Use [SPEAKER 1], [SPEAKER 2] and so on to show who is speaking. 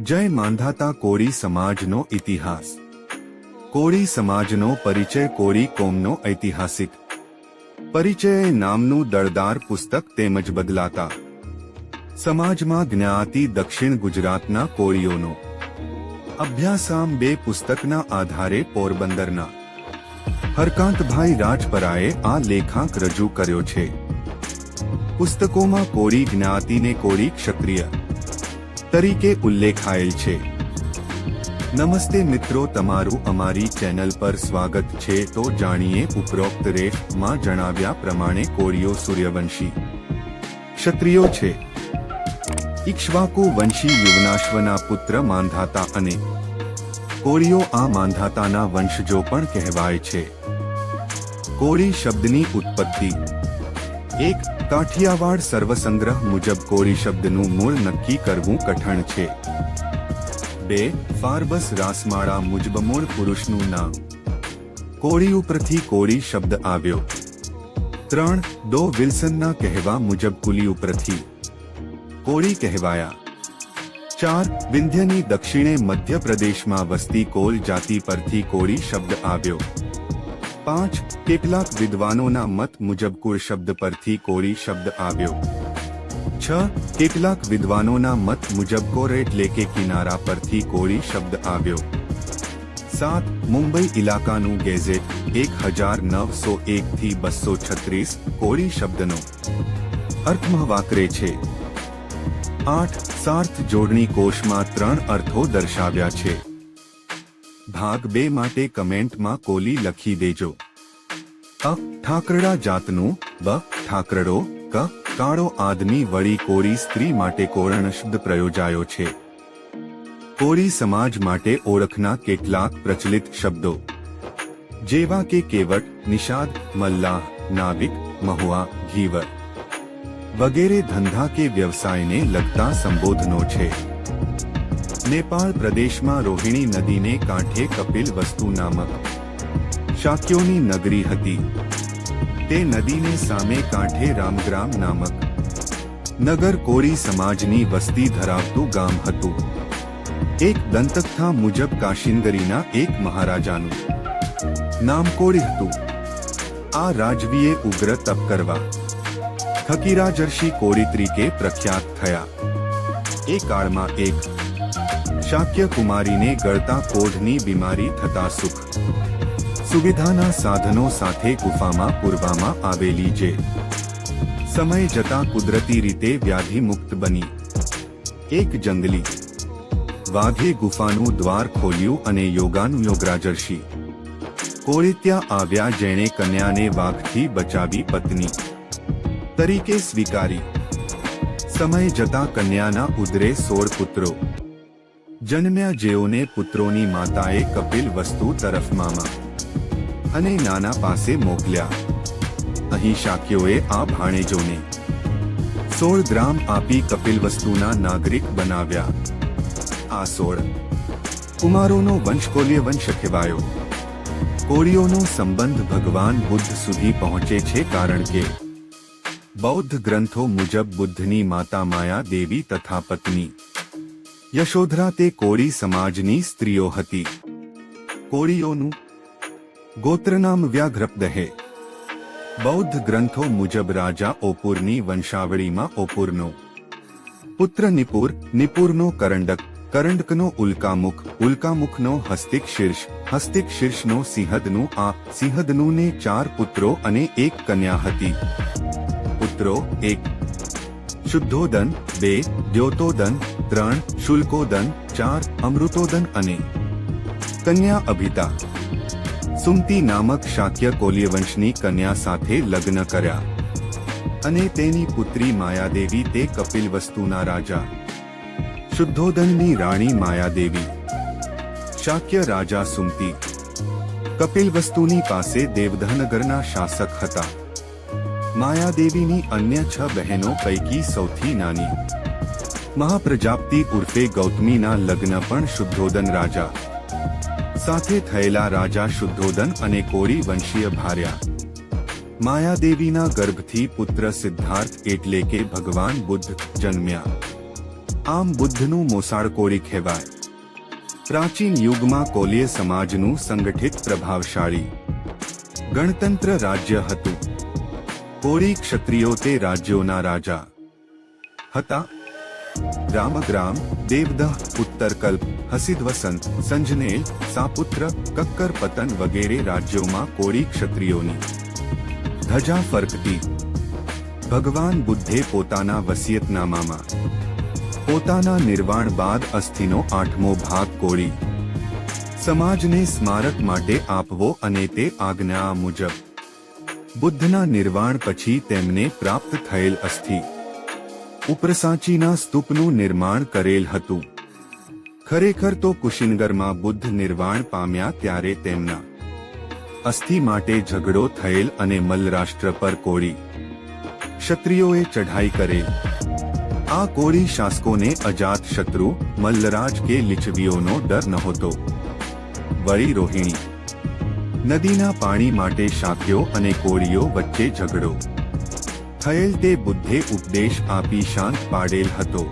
[SPEAKER 1] જય માંધાતા કોળી સમાજનો ઇતિહાસ. કોળી સમાજનો પરિચય કોળી કોમનો ઐતિહાસિક. પરિચય નામનું દળદાર પુસ્તક તેમજ બદલાતા. સમાજમાં જ્ઞાતિ દક્ષિણ ગુજરાતના કોળીઓનો. અભ્યાસામ બે પુસ્તકના આધારે પોરબંદરના. હરકાંતભાઈ રાજપરાએ આ લેખાંક રજૂ કર્યો છે. પુસ્તકોમાં કોળી જ્ઞાતિને કોળી ક્ષત્રિય તરીકે ઉલ્લેખાયેલ છે. નમસ્તે મિત્રો, તમારું અમારી ચેનલ પર સ્વાગત છે. તો જાણીએ ઉપરોક્ત રેફમાં જણાવ્યા પ્રમાણે કોળીઓ સૂર્યવંશી ક્ષત્રિયો છે. ઇક્ષ્વાકુ વંશી યુવનાશ્વના પુત્ર માંધાતા અને કોળીઓ આ માંધાતાના વંશજો પણ કહેવાય છે. કોળી શબ્દની ઉત્પત્તિ એક કાઠિયાવાડ સર્વસંગ્રહ મુજબ કોળી શબ્દનું મૂળ નક્કી કરવું કઠણ છે. બે, ફારબસ રાસમાળા મુજબ મૂળ પુરુષનું નામ. કોળી ઉપરથી કોળી શબ્દ આવ્યો. ત્રણ, ડો વિલ્સનના કહેવા મુજબ કુલી ઉપરથી કોળી કહેવાયા. ચાર, વિંધ્યની દક્ષિણે મધ્યપ્રદેશમાં વસતી કોલ જાતિ પરથી કોળી શબ્દ આવ્યો. પાંચ કેટલાક વિદ્વાનોના મત મુજબ કુળ શબ્દ પરથી કોળી શબ્દ આવ્યો. છ કેટલાક વિદ્વાનોના મત મુજબ કોર એટલે કે કિનારા પરથી કોળી શબ્દ આવ્યો. સાત મુંબઈ ઇલાકાનું ગેઝેટ, એક હજાર નવસો એક થી બસો છત્રીસ કોળી શબ્દનો. અર્થમાં વાકરે છે. આઠ સાર્થ જોડણી કોષમાં ત્રણ અર્થો દર્શાવ્યા છે. ભાગ બે માટે કમેન્ટમાં કોલી લખી દેજો. અ, ઠાકરડા જાતનું, બ, ઠાકરડો, ક, કાળો આદમી વળી કોળી સ્ત્રી માટે કોરણ શબ્દ પ્રયોજાયો છે. કોળી સમાજ માટે ઓળખના કેટલાક પ્રચલિત શબ્દો. જેવા કે કેવટ, નિષાદ, મલ્લાહ, નાવિક મહુઆ ઘીવર. વગેરે ધંધા કે વ્યવસાયને લગતા સંબોધનો છે. નેપાળ પ્રદેશમાં રોહિણી નદીને કાંઠે કપિલ વસ્તુ નામક શાક્યોની નગરી હતી. તે નદીને સામે કાંઠે રામગ્રામ નામક નગર કોરી સમાજની વસ્તી ધરાવતું ગામ હતું. એક દંતકથા મુજબ કાશિંદરીના એક મહારાજાનું નામ કોળી હતું. આ રાજવીએ ઉગ્ર તપ કરવા થકીરાજર્ષી કોળી તરીકે પ્રખ્યાત થયા. એ કાળમાં એક શાક્ય કુમારીને ગળતા કોઢની બીમારી થતા સુખ. સુવિધાના સાધનો સાથે ગુફામાં પૂરવામાં આવેલી જે સમય જતા કુદરતી રીતે વ્યાધિ મુક્ત બની. એક જંગલી. વાઘે ગુફાનું દ્વાર ખોલ્યું અને યોગાનું યોગરાજર્ષિ. કોળી ત્યાં આવ્યા જેણે કન્યાને વાઘથી બચાવી પત્ની. તરીકે સ્વીકારી. સમય જતા કન્યાના ઉદરે સોળ પુત્રો. જન્મ્યા જેઓને પુત્રોની માતાએ કપિલ વસ્તુ તરફ મામા અને નાના પાસે મોકલ્યા. અહીં શાક્યોએ આ ભાણેજોને સોળ ગ્રામ આપી કપિલ વસ્તુના નાગરિક બનાવ્યા. આ સોળ કુમારોનો વંશ કોલ્ય વંશ કહેવાયો. કોળીઓનો સંબંધ ભગવાન બુદ્ધ સુધી પહોંચે છે કારણ કે બૌદ્ધ ગ્રંથો મુજબ બુદ્ધની માતા માયા દેવી તથા પત્ની યશોધરા તે કોળી સમાજની સ્ત્રીઓ હતી. કોળીઓનું ગોત્રનામ વ્યાઘ્રપદહે. બૌદ્ધ ગ્રંથો મુજબ રાજા ઓપુરની વંશાવળીમાં ઓપુરનો પુત્ર નિપુર, નિપુરનો કરંડક, કરંડકનો ઉલ્કામુખ, ઉલ્કામુખનો હસ્તિક શીર્ષ હસ્તિક શીર્ષનો સિંહદનું, આ સિંહદનું ને ચાર પુત્રો અને એક કન્યા હતી. પુત્રો, એક શુદ્ધોદન બે, દ્યોતોદન ત્રણ, શુલ્કોદન ચાર, અમૃતોદન અને કન્યા અભિતા. સુમતી નામક શાક્ય કોલ્યવંશની કન્યા સાથે લગ્ન કર્યા. અને તેની પુત્રી માયાદેવી તે કપિલ વસ્તુના રાજા. શુદ્ધોદનની રાણી માયાદેવી. શાક્ય રાજા સુમતી કપિલ વસ્તુની પાસે દેવધનગરના શાસક હતા. માયાદેવીની અન્ય છ બહેનો પૈકી સૌથી નાની. મહાપ્રજાપતિ ઉર્ફે ગૌતમીના લગ્ન પણ શુદ્ધોદન રાજા. સાથે થયેલા રાજા શુદ્ધોદન અને કોરી વંશીય ભાર્યા. માયાદેવીના ગર્ભથી પુત્ર સિદ્ધાર્થ એટલે કે ભગવાન બુદ્ધ જન્મ્યા. આમ બુદ્ધનું મોસાળ કોરી કહેવાય. પ્રાચીન યુગમાં કોલીય સમાજનું સંગઠિત પ્રભાવશાળી. ગણતંત્ર રાજ્ય હતું. કોળી ક્ષત્રિયો તે રાજ્યોના રાજા હતા. રામગ્રામ દેવદહ, ઉત્તરકલ્પ હસિદ્વસંત સંજનેલ, સાપુત્ર કક્કર પતન વગેરે રાજ્યોમાં કોળી ક્ષત્રિયોની ધજા ફરકતી. ભગવાન બુદ્ધે પોતાના વસિયતનામામાં પોતાના નિર્વાણ બાદ અસ્થિનો આઠમો ભાગ કોળી. સમાજને સ્મારક માટે આપવો અને તે આજ્ઞા મુજબ બુદ્ધના નિર્વાણ પછી તેમને પ્રાપ્ત થયેલ અસ્થિ. ઉપરસાંચીના સ્તૂપનું નિર્માણ કરેલ હતું. ખરેખર તો કુશિનગરમાં બુદ્ધ નિર્વાણ પામ્યા ત્યારે તેમના અસ્થિ માટે ઝઘડો થયેલ અને મલરાષ્ટ્ર પર કોળી ક્ષત્રિયોએ ચઢાઈ કરેલ. આ કોળી શાસકોને અજાત શત્રુ મલ્લરાજ કે લીછવીઓનો ડર નહોતો. વળી રોહિણી નદીના પાણી માટે શાક્યો અને કોળીઓ વચ્ચે ઝઘડો. થયેલ તે બુદ્ધે ઉપદેશ આપી શાંત પાડેલ હતો.